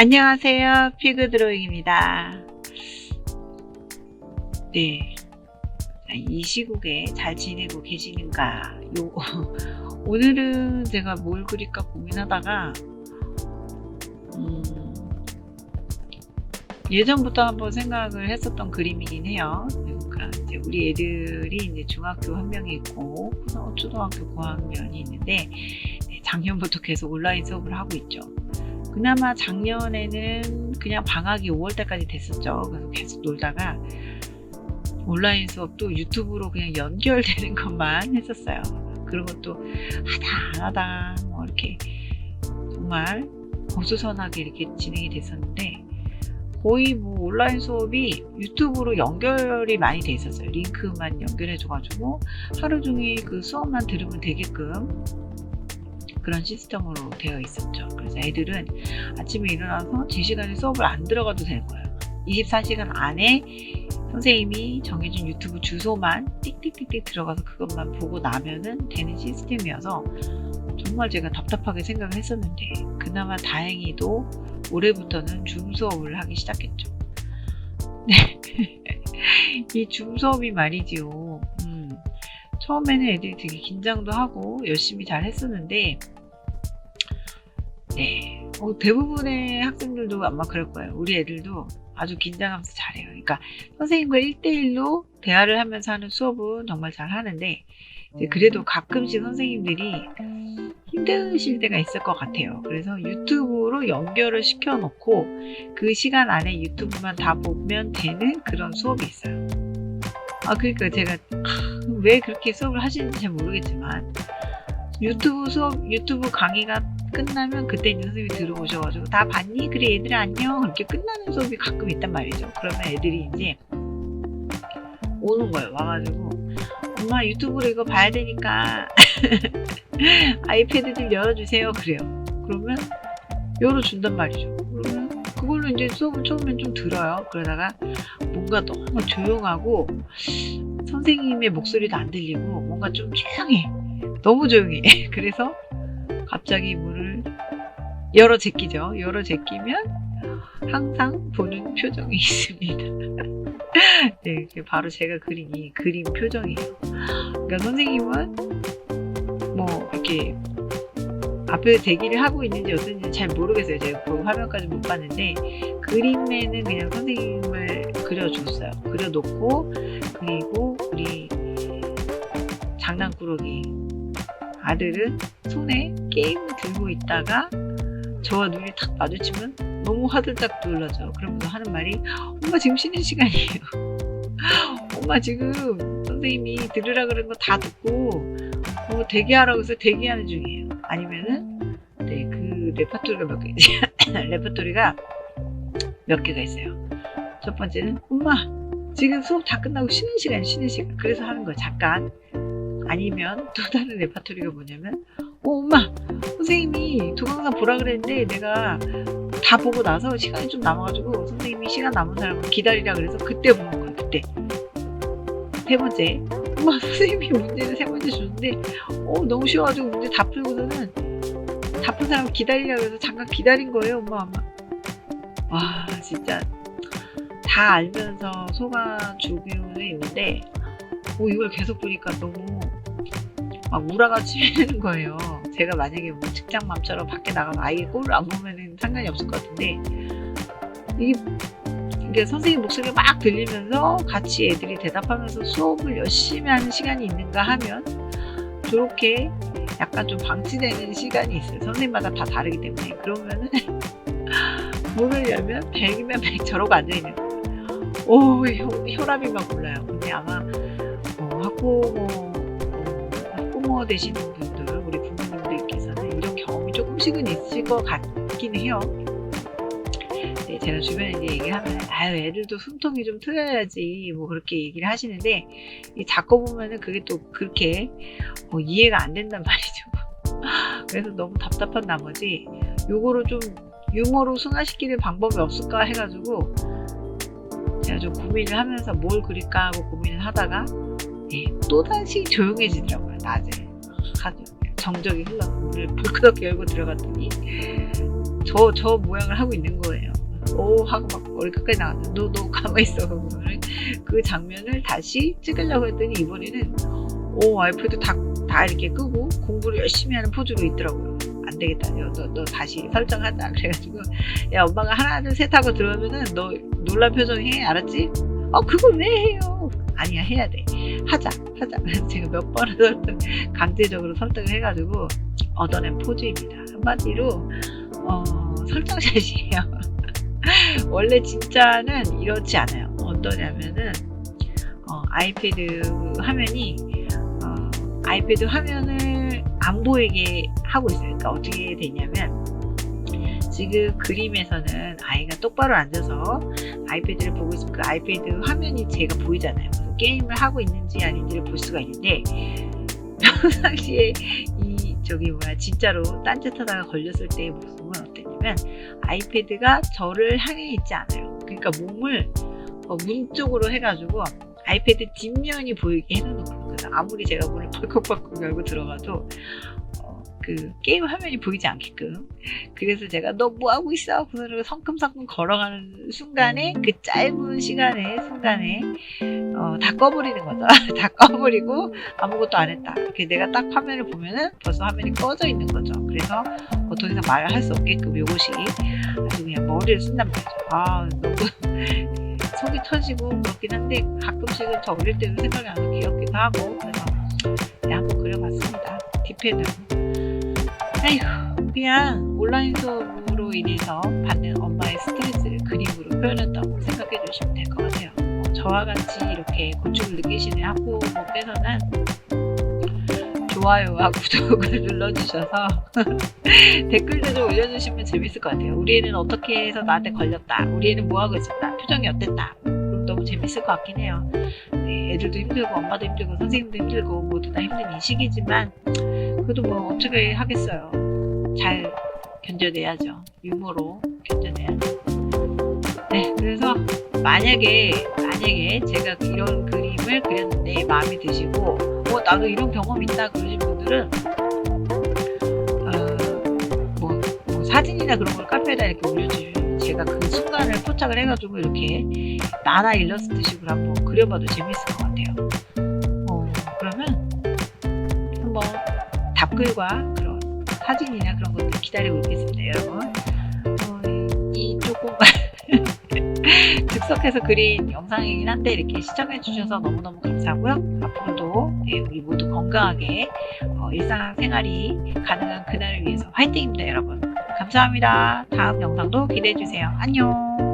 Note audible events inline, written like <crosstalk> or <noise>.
안녕하세요. 피그 드로잉입니다. 네. 자, 이 시국에 잘 지내고 계시는가? 요, <laughs> 오늘은 제가 뭘 그릴까 고민하다가, 음, 예전부터 한번 생각을 했었던 그림이긴 해요. 그러니까 이제 우리 애들이 이제 중학교 한 명이 있고, 초등학교 고학년이 있는데, 네, 작년부터 계속 온라인 수업을 하고 있죠. 그나마 작년에는 그냥 방학이 5월달까지 됐었죠. 그래서 계속 놀다가 온라인 수업도 유튜브로 그냥 연결되는 <laughs> 것만 했었어요. 그런 것도 하다 안 하다 뭐 이렇게 정말 어수선하게 이렇게 진행이 됐었는데 거의 뭐 온라인 수업이 유튜브로 연결이 많이 돼 있었어요. 링크만 연결해줘가지고 하루 종일 그 수업만 들으면 되게끔 그런 시스템으로 되어 있었죠. 애들은 아침에 일어나서 제 시간에 수업을 안 들어가도 되는 거예요. 24시간 안에 선생님이 정해준 유튜브 주소만 띡띡띡띡 들어가서 그것만 보고 나면은 되는 시스템이어서 정말 제가 답답하게 생각을 했었는데 그나마 다행히도 올해부터는 줌 수업을 하기 시작했죠. 네. <laughs> 이줌 수업이 말이지요. 음, 처음에는 애들이 되게 긴장도 하고 열심히 잘 했었는데 네. 어, 대부분의 학생들도 아마 그럴 거예요. 우리 애들도 아주 긴장하면서 잘해요. 그러니까 선생님과 1대1로 대화를 하면서 하는 수업은 정말 잘 하는데 그래도 가끔씩 선생님들이 힘드실 때가 있을 것 같아요. 그래서 유튜브로 연결을 시켜 놓고 그 시간 안에 유튜브만 다 보면 되는 그런 수업이 있어요. 아, 그러니까 제가 왜 그렇게 수업을 하시는지 잘 모르겠지만 유튜브 수업, 유튜브 강의가 끝나면 그때 이제 선생님이 들어오셔가지고 다 봤니? 그래 얘들아 안녕 이렇게 끝나는 수업이 가끔 있단 말이죠. 그러면 애들이 이제 오는 거예요. 와가지고 엄마 유튜브로 이거 봐야 되니까 <laughs> 아이패드 좀 열어주세요. 그래요. 그러면 열어준단 말이죠. 그러면 그걸로 이제 수업을 처음엔 좀 들어요. 그러다가 뭔가 너무 조용하고 선생님의 목소리도 안 들리고 뭔가 좀 조용해. 너무 조용해. <laughs> 그래서 갑자기 문을 열어 제끼죠. 열어 제끼면 항상 보는 표정이 <laughs> 있습니다. 네, 바로 제가 그린 이 그림 표정이에요. 그러니까 선생님은 뭐 이렇게 앞에 대기를 하고 있는지 어떤지 잘 모르겠어요. 제가 그 화면까지 못 봤는데 그림에는 그냥 선생님을 그려줬어요. 그려놓고 그리고 우리 장난꾸러기 아들은 손에 게임을 들고 있다가 저와 눈이 탁 마주치면 너무 화들짝 놀라죠. 그러면서 하는 말이 엄마 지금 쉬는 시간이에요. <laughs> 엄마 지금 선생님이 들으라 그런 거 다 듣고 어, 대기하라고 해서 대기하는 중이에요. 아니면은 네, 그 레파토리가 몇 개, <laughs> 레파토리가 몇 개가 있어요. 첫 번째는 엄마 지금 수업 다 끝나고 쉬는 시간 쉬는 시간 그래서 하는 거예요. 잠깐 아니면 또 다른 레파토리가 뭐냐면 어 엄마 선생님이 동영상 보라 그랬는데 내가 다 보고 나서 시간이 좀 남아가지고 선생님이 시간 남은 사람은 기다리라 그래서 그때 보는 거예요 그때. 세 번째. 엄마 선생님이 문제는 세 번째 주는데 어 너무 쉬워가지고 문제 다 풀고서는 다 푼 사람 기다리라 그래서 잠깐 기다린 거예요 엄마 엄마. 와 진짜. 다 알면서 속아주고는 있는데 오 이걸 계속 보니까 너무 막 우라가 치미는 <laughs> 거예요. 제가 만약에 뭐 직장맘처럼 밖에 나가서 아이 꼴을 안 보면은 상관이 없을 것 같은데 이게 이게 선생님 목소리가 막 들리면서 같이 애들이 대답하면서 수업을 열심히 하는 시간이 있는가 하면 저렇게 약간 좀 방치되는 시간이 있어요. 선생님마다 다 다르기 때문에 그러면은 <laughs> 문을 열면 100이면 100 저러고 앉아있는. 오 혈, 혈압이 막 올라요. 근데 아마 어, 학부모 부모 되시는 분들 우리 부모님들께서는 이런 경험이 조금씩은 있을 것 같긴 해요. 네, 제가 주변에 이제 얘기하면 아유 애들도 숨통이 좀 트여야지 뭐 그렇게 얘기를 하시는데 이 작고 보면은 그게 또 그렇게 어, 이해가 안 된단 <laughs> 말이죠. 그래서 너무 답답한 나머지 요거를 좀 유머로 승화시키는 방법이 없을까 해가지고 제가 좀 고민을 하면서 뭘 그릴까 하고 고민을 하다가 예, 또다시 조용해지더라고요 낮에 아주 정적이 흘러서 문을 불끄덕 열고 들어갔더니 저, 저 모양을 하고 있는 거예요. 오 하고 막 머리 끝까지 나왔는데 너, 너 가만히 있어. 그러면은 그 장면을 다시 찍으려고 했더니 이번에는 오 와이프도 다, 다 이렇게 끄고 공부를 열심히 하는 포즈로 있더라고요. 안 되겠다. 너, 너, 너 다시 설정하자. 그래가지고 야 엄마가 하나 둘셋 하고 들어오면은 너 놀란 표정 해 알았지? 어 그걸 왜 해요? 아니야 해야 돼. 하자 하자. <laughs> 제가 몇 번을 설득 <laughs> 강제적으로 설득을 해가지고 얻어낸 포즈입니다. 한마디로 어, 설정샷이에요. <laughs> 원래 진짜는 이렇지 않아요. 어떠냐면은 어, 아이패드 화면이 어, 아이패드 화면을 안 보이게 하고 있어요. 그러니까 어떻게 되냐면 지금 그림에서는 아이가 똑바로 앉아서 아이패드를 보고 있으면 그 아이패드 화면이 제가 보이잖아요. 게임을 하고 있는지 아닌지를 볼 수가 있는데 평상시에 이 저기 뭐야 진짜로 딴짓하다가 걸렸을 때의 모습은 어땠냐면 아이패드가 저를 향해 있지 않아요. 그러니까 몸을 어, 문 쪽으로 해가지고 아이패드 뒷면이 보이게 해놓고 그래서 아무리 제가 문을 벌컥벌컥 열고 들어가도 어, 그 게임 화면이 보이지 않게끔 그래서 제가 너 뭐 하고 있어? 그러고 성큼성큼 걸어가는 순간에 그 짧은 시간에 순간에 어, 다 꺼버리는 거죠. <laughs> 다 꺼버리고 아무것도 안 했다. 이렇게 내가 딱 화면을 보면은 벌써 화면이 꺼져 있는 거죠. 그래서 어, 더 이상 말을 할 수 없게끔 요것이 아주 그냥 머리를 쓴단 말이죠. 아 너무 <laughs> 속이 터지고 그렇긴 한데 가끔씩은 저 어릴 때는 생각이 나서 귀엽기도 하고 그래서 네, 한번 그려봤습니다. 아 이고 그냥 온라인 수업으로 인해서 받는 엄마의 스트레스를 그림으로 표현했다고 생각해 주시면 될 것 같아요. 어, 저와 같이 이렇게 고충을 느끼시는 학부모께서는 좋아요와 <laughs> 구독을 눌러주셔서 <laughs> 댓글도 좀 올려주시면 재밌을 것 같아요. 우리 애는 어떻게 해서 나한테 걸렸다. 우리 애는 뭐하고 있었다. 표정이 어땠다. 너무 재밌을 것 같긴 해요. 네, 애들도 힘들고 엄마도 힘들고 선생님도 힘들고 모두 다 힘든 이 시기지만 그래도 뭐 어떻게 하겠어요. 잘 견뎌내야죠. 유머로 견뎌내야죠. 네, 그래서 만약에 만약에 제가 이런 그림을 그렸는데 마음에 드시고 어 나도 이런 경험 있다 그러신 분들은 어, 뭐, 뭐 사진이나 그런 걸 카페에다 이렇게 올려주시면 제가 그 순간을 포착을 해가지고 이렇게 만화 일러스트식으로 한번 그려봐도 재밌을 것 같아요. 답글과 그런 사진이나 그런 것들 기다리고 있겠습니다, 여러분. 어, 이 조금 <laughs> 즉석해서 그린 영상이긴 한데 이렇게 시청해 주셔서 너무너무 감사하고요. 앞으로도 네, 우리 모두 건강하게 어, 일상생활이 가능한 그날을 위해서 화이팅입니다, 여러분. 감사합니다. 다음 영상도 기대해 주세요. 안녕.